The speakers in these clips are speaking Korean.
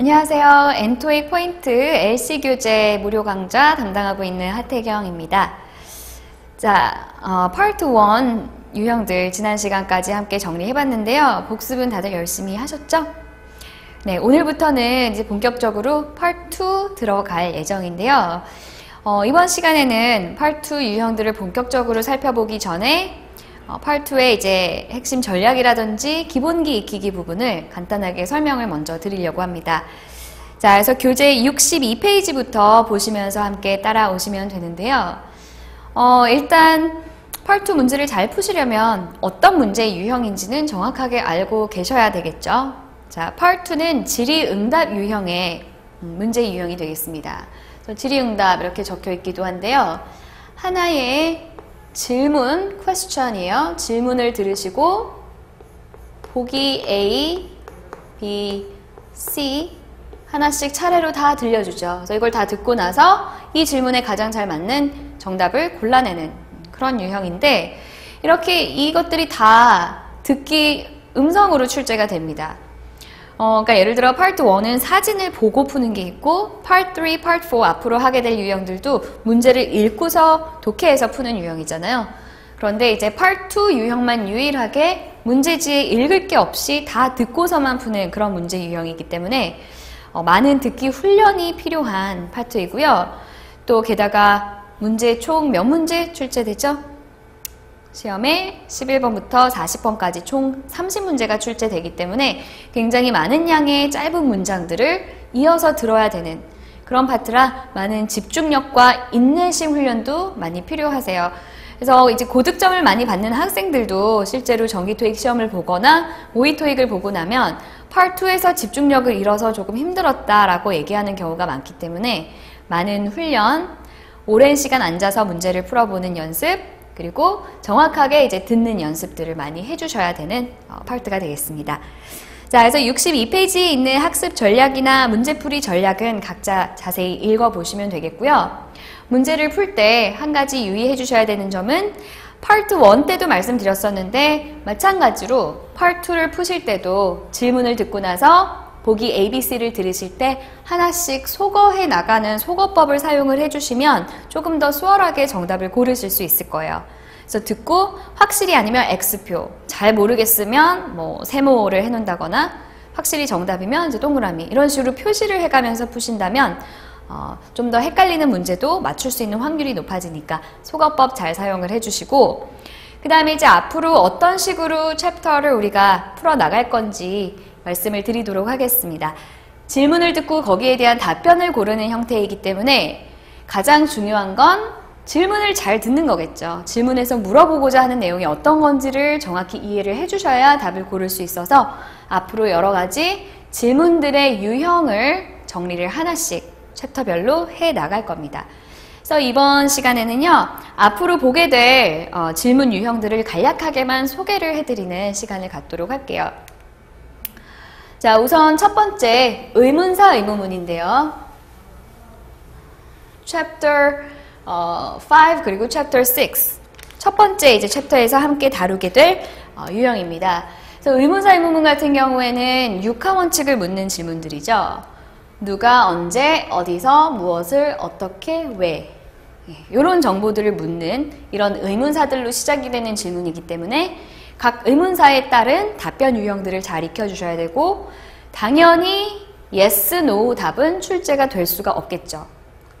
안녕하세요. 엔토익 포인트 LC 교재 무료 강좌 담당하고 있는 하태경입니다. 자, 어, 파트 1 유형들 지난 시간까지 함께 정리해봤는데요. 복습은 다들 열심히 하셨죠? 네, 오늘부터는 이제 본격적으로 파트 2 들어갈 예정인데요. 어, 이번 시간에는 파트 2 유형들을 본격적으로 살펴보기 전에 어, 파트2의 이제 핵심 전략이라든지 기본기 익히기 부분을 간단하게 설명을 먼저 드리려고 합니다. 자, 그래서 교재 62페이지부터 보시면서 함께 따라오시면 되는데요. 어, 일단 파트2 문제를 잘 푸시려면 어떤 문제의 유형인지는 정확하게 알고 계셔야 되겠죠. 자, 파트2는 질의응답 유형의 음, 문제 유형이 되겠습니다. 질의응답 이렇게 적혀 있기도 한데요. 하나의 질문, question이에요. 질문을 들으시고 보기 A, B, C 하나씩 차례로 다 들려주죠. 그래서 이걸 다 듣고 나서 이 질문에 가장 잘 맞는 정답을 골라내는 그런 유형인데 이렇게 이것들이 다 듣기 음성으로 출제가 됩니다. 어, 그러니까 예를 들어 파트 1은 사진을 보고 푸는 게 있고 파트 3, 파트 4 앞으로 하게 될 유형들도 문제를 읽고서 독해해서 푸는 유형이잖아요. 그런데 이제 파트 2 유형만 유일하게 문제지에 읽을 게 없이 다 듣고서만 푸는 그런 문제 유형이기 때문에 어, 많은 듣기 훈련이 필요한 파트이고요. 또 게다가 문제 총 몇 문제 출제되죠? 시험에 11번부터 40번까지 총 30문제가 출제되기 때문에 굉장히 많은 양의 짧은 문장들을 이어서 들어야 되는 그런 파트라 많은 집중력과 인내심 훈련도 많이 필요하세요. 그래서 이제 고득점을 많이 받는 학생들도 실제로 정기 토익 시험을 보거나 모의 토익을 보고 나면 파2에서 집중력을 잃어서 조금 힘들었다라고 얘기하는 경우가 많기 때문에 많은 훈련, 오랜 시간 앉아서 문제를 풀어보는 연습, 그리고 정확하게 이제 듣는 연습들을 많이 해주셔야 되는 어, 파트가 되겠습니다. 자, 그래서 62페이지에 있는 학습 전략이나 문제풀이 전략은 각자 자세히 읽어보시면 되겠고요. 문제를 풀 때 한 가지 유의해 주셔야 되는 점은 파트 1 때도 말씀드렸었는데 마찬가지로 파트 2를 푸실 때도 질문을 듣고 나서 보기 ABC를 들으실 때 하나씩 소거해 나가는 소거법을 사용을 해주시면 조금 더 수월하게 정답을 고르실 수 있을 거예요. 그래서 듣고 확실히 아니면 X표, 잘 모르겠으면 뭐 세모를 해놓는다거나 확실히 정답이면 이제 동그라미 이런 식으로 표시를 해가면서 푸신다면 어, 좀 더 헷갈리는 문제도 맞출 수 있는 확률이 높아지니까 소거법 잘 사용을 해주시고 그 다음에 이제 앞으로 어떤 식으로 챕터를 우리가 풀어 나갈 건지 말씀을 드리도록 하겠습니다. 질문을 듣고 거기에 대한 답변을 고르는 형태이기 때문에 가장 중요한 건 질문을 잘 듣는 거겠죠. 질문에서 물어보고자 하는 내용이 어떤 건지를 정확히 이해를 해주셔야 답을 고를 수 있어서 앞으로 여러 가지 질문들의 유형을 정리를 하나씩 챕터별로 해 나갈 겁니다. 그래서 이번 시간에는요, 앞으로 보게 될 어, 질문 유형들을 간략하게만 소개를 해드리는 시간을 갖도록 할게요. 자, 우선 첫 번째 의문사 의문문인데요. chapter 어, 5 그리고 chapter 6. 첫 번째 이제 챕터에서 함께 다루게 될 어, 유형입니다. 그래서 의문사 의문문 같은 경우에는 육하 원칙을 묻는 질문들이죠. 누가 언제 어디서 무엇을 어떻게 왜 이런 예, 정보들을 묻는 이런 의문사들로 시작이 되는 질문이기 때문에 각 의문사에 따른 답변 유형들을 잘 익혀주셔야 되고 당연히 yes, no 답은 출제가 될 수가 없겠죠.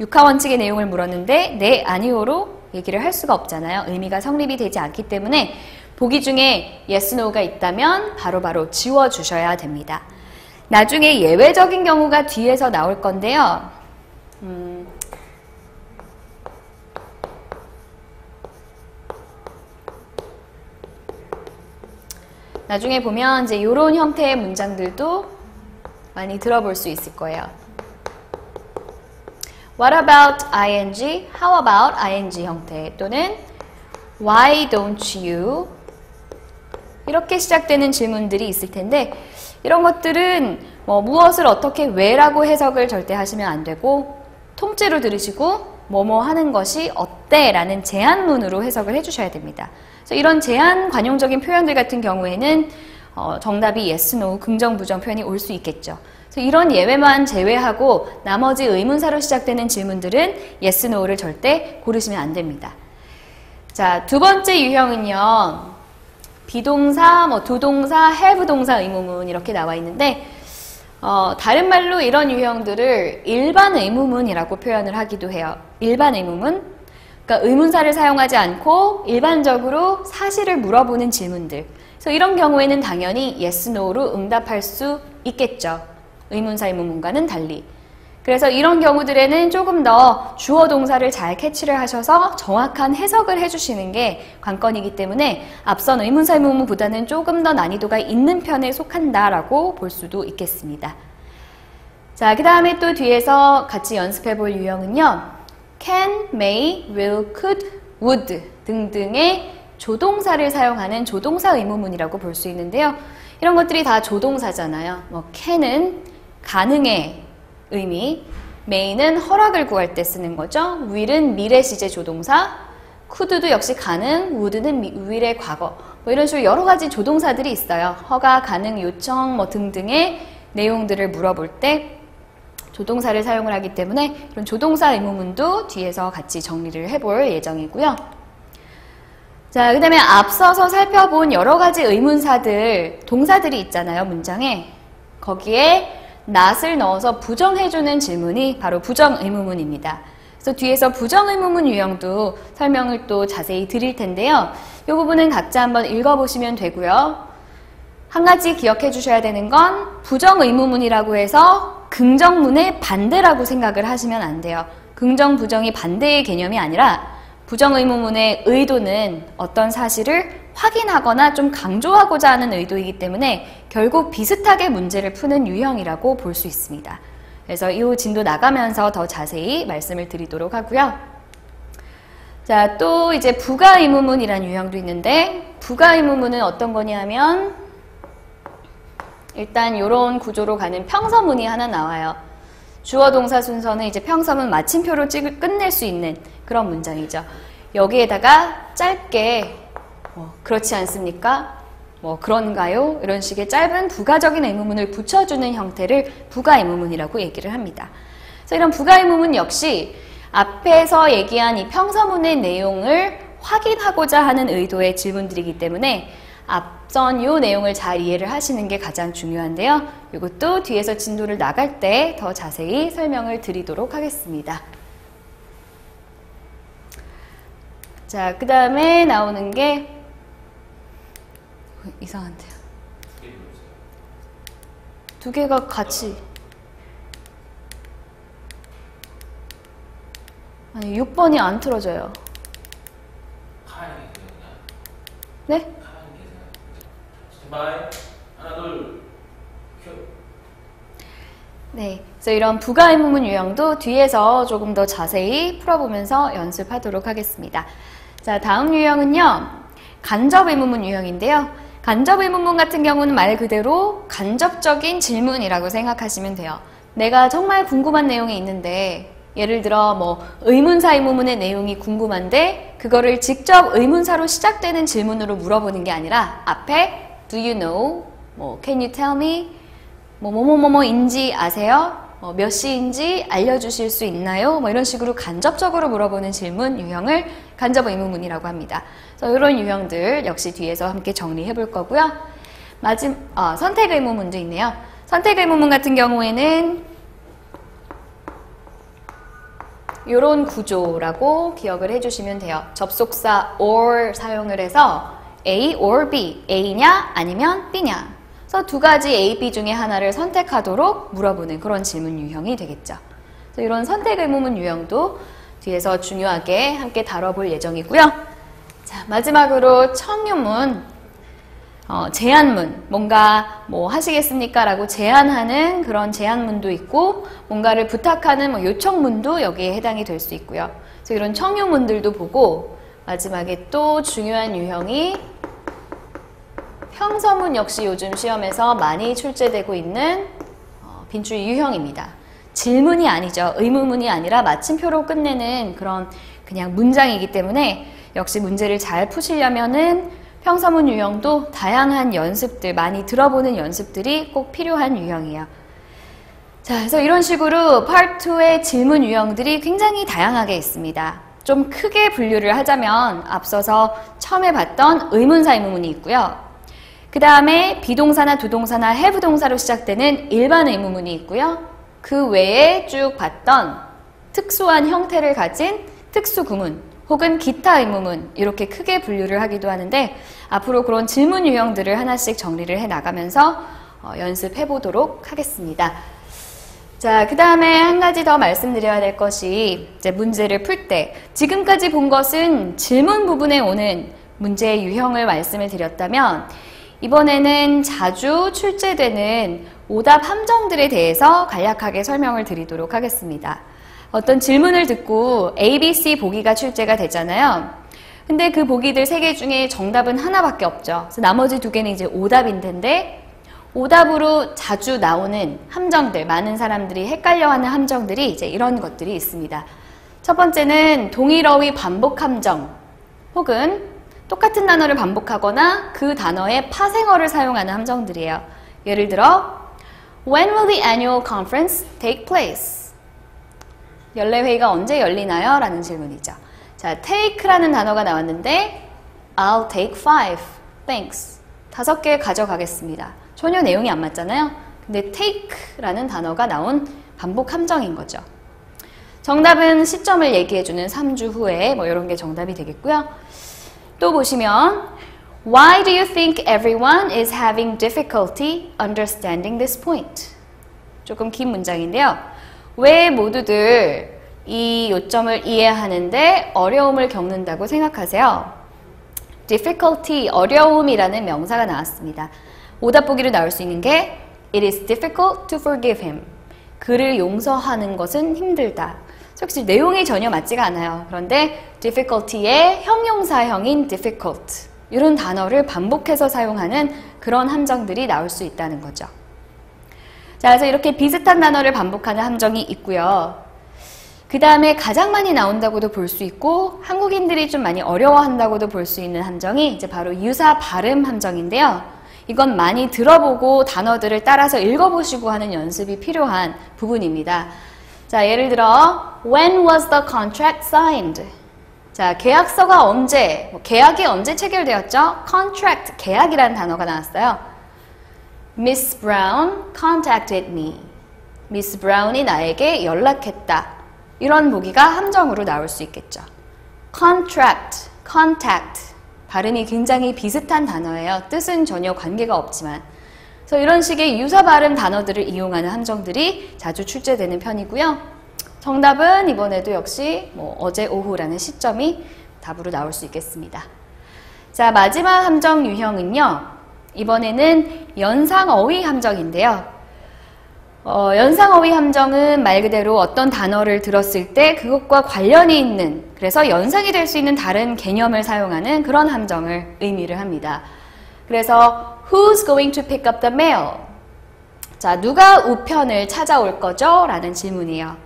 육하 원칙의 내용을 물었는데 네, 아니오로 얘기를 할 수가 없잖아요. 의미가 성립이 되지 않기 때문에 보기 중에 yes, no가 있다면 바로바로 바로 지워주셔야 됩니다. 나중에 예외적인 경우가 뒤에서 나올 건데요. 음, 나중에 보면 이제 이런 형태의 문장들도 많이 들어볼 수 있을 거예요. What about ing? How about ing 형태 또는 Why don't you? 이렇게 시작되는 질문들이 있을 텐데 이런 것들은 뭐 무엇을 어떻게 왜라고 해석을 절대 하시면 안 되고 통째로 들으시고 뭐뭐 하는 것이 어때? 라는 제안문으로 해석을 해주셔야 됩니다. 그래서 이런 제한 관용적인 표현들 같은 경우에는 어, 정답이 yes, no, 긍정, 부정 표현이 올 수 있겠죠. 이런 예외만 제외하고 나머지 의문사로 시작되는 질문들은 yes, no를 절대 고르시면 안 됩니다. 자, 두 번째 유형은요. 비동사, 뭐 두동사, have 동사 의무문 이렇게 나와 있는데 어, 다른 말로 이런 유형들을 일반 의무문이라고 표현을 하기도 해요. 일반 의무문? 그러니까 의문사를 사용하지 않고 일반적으로 사실을 물어보는 질문들. 그래서 이런 경우에는 당연히 yes, no로 응답할 수 있겠죠. 의문사 의문문과는 달리. 그래서 이런 경우들에는 조금 더 주어 동사를 잘 캐치를 하셔서 정확한 해석을 해주시는 게 관건이기 때문에 앞선 의문사 의문문보다는 조금 더 난이도가 있는 편에 속한다라고 볼 수도 있겠습니다. 자, 그 다음에 또 뒤에서 같이 연습해 볼 유형은요. can, may, will, could, would 등등의 조동사를 사용하는 조동사 의문문이라고 볼 수 있는데요. 이런 것들이 다 조동사잖아요. 뭐 can은 가능해 의미, may는 허락을 구할 때 쓰는 거죠. will은 미래 시제 조동사, could도 역시 가능, would는 미래 과거. 뭐 이런 식으로 여러 가지 조동사들이 있어요. 허가, 가능, 요청 뭐 등등의 내용들을 물어볼 때 조동사를 사용을 하기 때문에 그런 조동사 의무문도 뒤에서 같이 정리를 해볼 예정이고요. 자, 그 다음에 앞서서 살펴본 여러 가지 의문사들, 동사들이 있잖아요, 문장에. 거기에 not을 넣어서 부정해주는 질문이 바로 부정의무문입니다. 그래서 뒤에서 부정의무문 유형도 설명을 또 자세히 드릴 텐데요. 이 부분은 각자 한번 읽어보시면 되고요. 한 가지 기억해 주셔야 되는 건 부정의무문이라고 해서 긍정문의 반대라고 생각을 하시면 안 돼요. 긍정, 부정이 반대의 개념이 아니라 부정의무문의 의도는 어떤 사실을 확인하거나 좀 강조하고자 하는 의도이기 때문에 결국 비슷하게 문제를 푸는 유형이라고 볼 수 있습니다. 그래서 이 진도 나가면서 더 자세히 말씀을 드리도록 하고요. 자, 또 이제 부가 의무문이라는 유형도 있는데 부가 의무문은 어떤 거냐면 일단 이런 구조로 가는 평서문이 하나 나와요. 주어 동사 순서는 이제 평서문 마침표로 찍을, 끝낼 수 있는 그런 문장이죠. 여기에다가 짧게 뭐 그렇지 않습니까? 뭐 그런가요? 이런 식의 짧은 부가적인 의무문을 붙여주는 형태를 부가 의무문이라고 얘기를 합니다. 그래서 이런 부가 의무문 역시 앞에서 얘기한 이 평서문의 내용을 확인하고자 하는 의도의 질문들이기 때문에 앞선 이 내용을 잘 이해를 하시는 게 가장 중요한데요. 이것도 뒤에서 진도를 나갈 때 더 자세히 설명을 드리도록 하겠습니다. 자, 그 다음에 나오는 게 이상한데요. 두 개가 같이 아니 6번이 안 틀어져요. 네? 네, 그래서 이런 부가의 문문 유형도 뒤에서 조금 더 자세히 풀어보면서 연습하도록 하겠습니다. 자, 다음 유형은요. 간접 의문문 유형인데요. 간접 의문문 같은 경우는 말 그대로 간접적인 질문이라고 생각하시면 돼요. 내가 정말 궁금한 내용이 있는데 예를 들어 뭐 의문사 의문문의 내용이 궁금한데 그거를 직접 의문사로 시작되는 질문으로 물어보는 게 아니라 앞에 do you know? 뭐 can you tell me? 뭐 뭐뭐뭐뭐인지 아세요? 어, 몇 시인지 알려주실 수 있나요? 뭐 이런 식으로 간접적으로 물어보는 질문 유형을 간접 의문문이라고 합니다. 그래서 이런 유형들 역시 뒤에서 함께 정리해 볼 거고요. 마지막 어, 선택 의문문도 있네요. 선택 의문문 같은 경우에는 이런 구조라고 기억을 해주시면 돼요. 접속사 or 사용을 해서 A or B, A냐 아니면 B냐. 그래서 두 가지 A, B 중에 하나를 선택하도록 물어보는 그런 질문 유형이 되겠죠. 이런 선택 의문문 유형도 뒤에서 중요하게 함께 다뤄볼 예정이고요. 자, 마지막으로 청유문, 어, 제안문, 뭔가 뭐 하시겠습니까? 라고 제안하는 그런 제안문도 있고, 뭔가를 부탁하는 뭐 요청문도 여기에 해당이 될 수 있고요. 그래서 이런 청유문들도 보고, 마지막에 또 중요한 유형이 평서문 역시 요즘 시험에서 많이 출제되고 있는 어, 빈줄 유형입니다. 질문이 아니죠. 의문문이 아니라 마침표로 끝내는 그런 그냥 문장이기 때문에 역시 문제를 잘 푸시려면은 평서문 유형도 다양한 연습들, 많이 들어보는 연습들이 꼭 필요한 유형이에요. 자, 그래서 이런 식으로 Part 2의 질문 유형들이 굉장히 다양하게 있습니다. 좀 크게 분류를 하자면 앞서서 처음에 봤던 의문사 의문문이 있고요. 그 다음에 비동사나 두동사나 해부동사로 시작되는 일반 의문문이 있고요. 그 외에 쭉 봤던 특수한 형태를 가진 특수구문 혹은 기타 의문문 이렇게 크게 분류를 하기도 하는데 앞으로 그런 질문 유형들을 하나씩 정리를 해 나가면서 어, 연습해 보도록 하겠습니다. 자, 그 다음에 한 가지 더 말씀드려야 될 것이 이제 문제를 풀 때 지금까지 본 것은 질문 부분에 오는 문제의 유형을 말씀을 드렸다면 이번에는 자주 출제되는 오답 함정들에 대해서 간략하게 설명을 드리도록 하겠습니다. 어떤 질문을 듣고 A, B, C 보기가 출제가 되잖아요. 근데 그 보기들 세 개 중에 정답은 하나밖에 없죠. 그래서 나머지 두 개는 이제 오답인 텐데 오답으로 자주 나오는 함정들, 많은 사람들이 헷갈려하는 함정들이 이제 이런 것들이 있습니다. 첫 번째는 동일어휘 반복 함정, 혹은 똑같은 단어를 반복하거나 그 단어의 파생어를 사용하는 함정들이에요. 예를 들어, When will the annual conference take place? 연례회의가 언제 열리나요? 라는 질문이죠. 자, take라는 단어가 나왔는데 I'll take five. Thanks. 다섯 개 가져가겠습니다. 전혀 내용이 안 맞잖아요. 근데 take라는 단어가 나온 반복 함정인 거죠. 정답은 시점을 얘기해주는 3주 후에 뭐 이런 게 정답이 되겠고요. 또 보시면 Why do you think everyone is having difficulty understanding this point? 조금 긴 문장인데요. 왜 모두들 이 요점을 이해하는데 어려움을 겪는다고 생각하세요? difficulty, 어려움이라는 명사가 나왔습니다. 오답 보기로 나올 수 있는 게 It is difficult to forgive him. 그를 용서하는 것은 힘들다. 솔직히 내용이 전혀 맞지가 않아요. 그런데 difficulty의 형용사형인 difficult 이런 단어를 반복해서 사용하는 그런 함정들이 나올 수 있다는 거죠. 자, 그래서 이렇게 비슷한 단어를 반복하는 함정이 있고요. 그 다음에 가장 많이 나온다고도 볼 수 있고 한국인들이 좀 많이 어려워한다고도 볼 수 있는 함정이 이제 바로 유사 발음 함정인데요. 이건 많이 들어보고 단어들을 따라서 읽어보시고 하는 연습이 필요한 부분입니다. 자, 예를 들어 When was the contract signed? 자, 계약서가 언제, 뭐 계약이 언제 체결되었죠? contract, 계약이라는 단어가 나왔어요. Miss Brown contacted me. Miss Brown이 나에게 연락했다. 이런 보기가 함정으로 나올 수 있겠죠. contract, contact, 발음이 굉장히 비슷한 단어예요. 뜻은 전혀 관계가 없지만. 그래서 이런 식의 유사 발음 단어들을 이용하는 함정들이 자주 출제되는 편이고요. 정답은 이번에도 역시 뭐 어제 오후라는 시점이 답으로 나올 수 있겠습니다. 자, 마지막 함정 유형은요. 이번에는 연상어휘 함정인데요. 어, 연상어휘 함정은 말 그대로 어떤 단어를 들었을 때 그것과 관련이 있는 그래서 연상이 될 수 있는 다른 개념을 사용하는 그런 함정을 의미를 합니다. 그래서 Who's going to pick up the mail? 자, 누가 우편을 찾아올 거죠? 라는 질문이에요.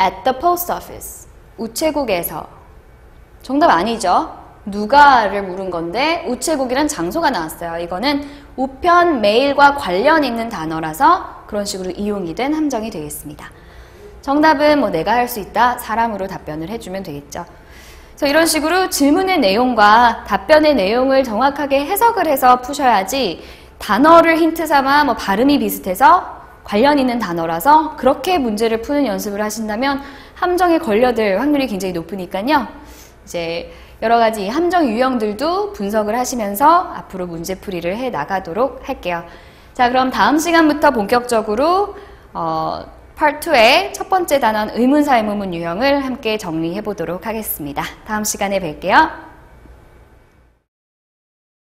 At the post office. 우체국에서. 정답 아니죠? 누가를 물은 건데 우체국이란 장소가 나왔어요. 이거는 우편 메일과 관련 있는 단어라서 그런 식으로 이용이 된 함정이 되겠습니다. 정답은 뭐 내가 할 수 있다 사람으로 답변을 해주면 되겠죠. 그래서 이런 식으로 질문의 내용과 답변의 내용을 정확하게 해석을 해서 푸셔야지 단어를 힌트 삼아 뭐 발음이 비슷해서 관련 있는 단어라서 그렇게 문제를 푸는 연습을 하신다면 함정에 걸려들 확률이 굉장히 높으니까요. 이제 여러 가지 함정 유형들도 분석을 하시면서 앞으로 문제풀이를 해 나가도록 할게요. 자, 그럼 다음 시간부터 본격적으로 어, Part 2의 첫 번째 단원 의문사 의문문 유형을 함께 정리해 보도록 하겠습니다. 다음 시간에 뵐게요.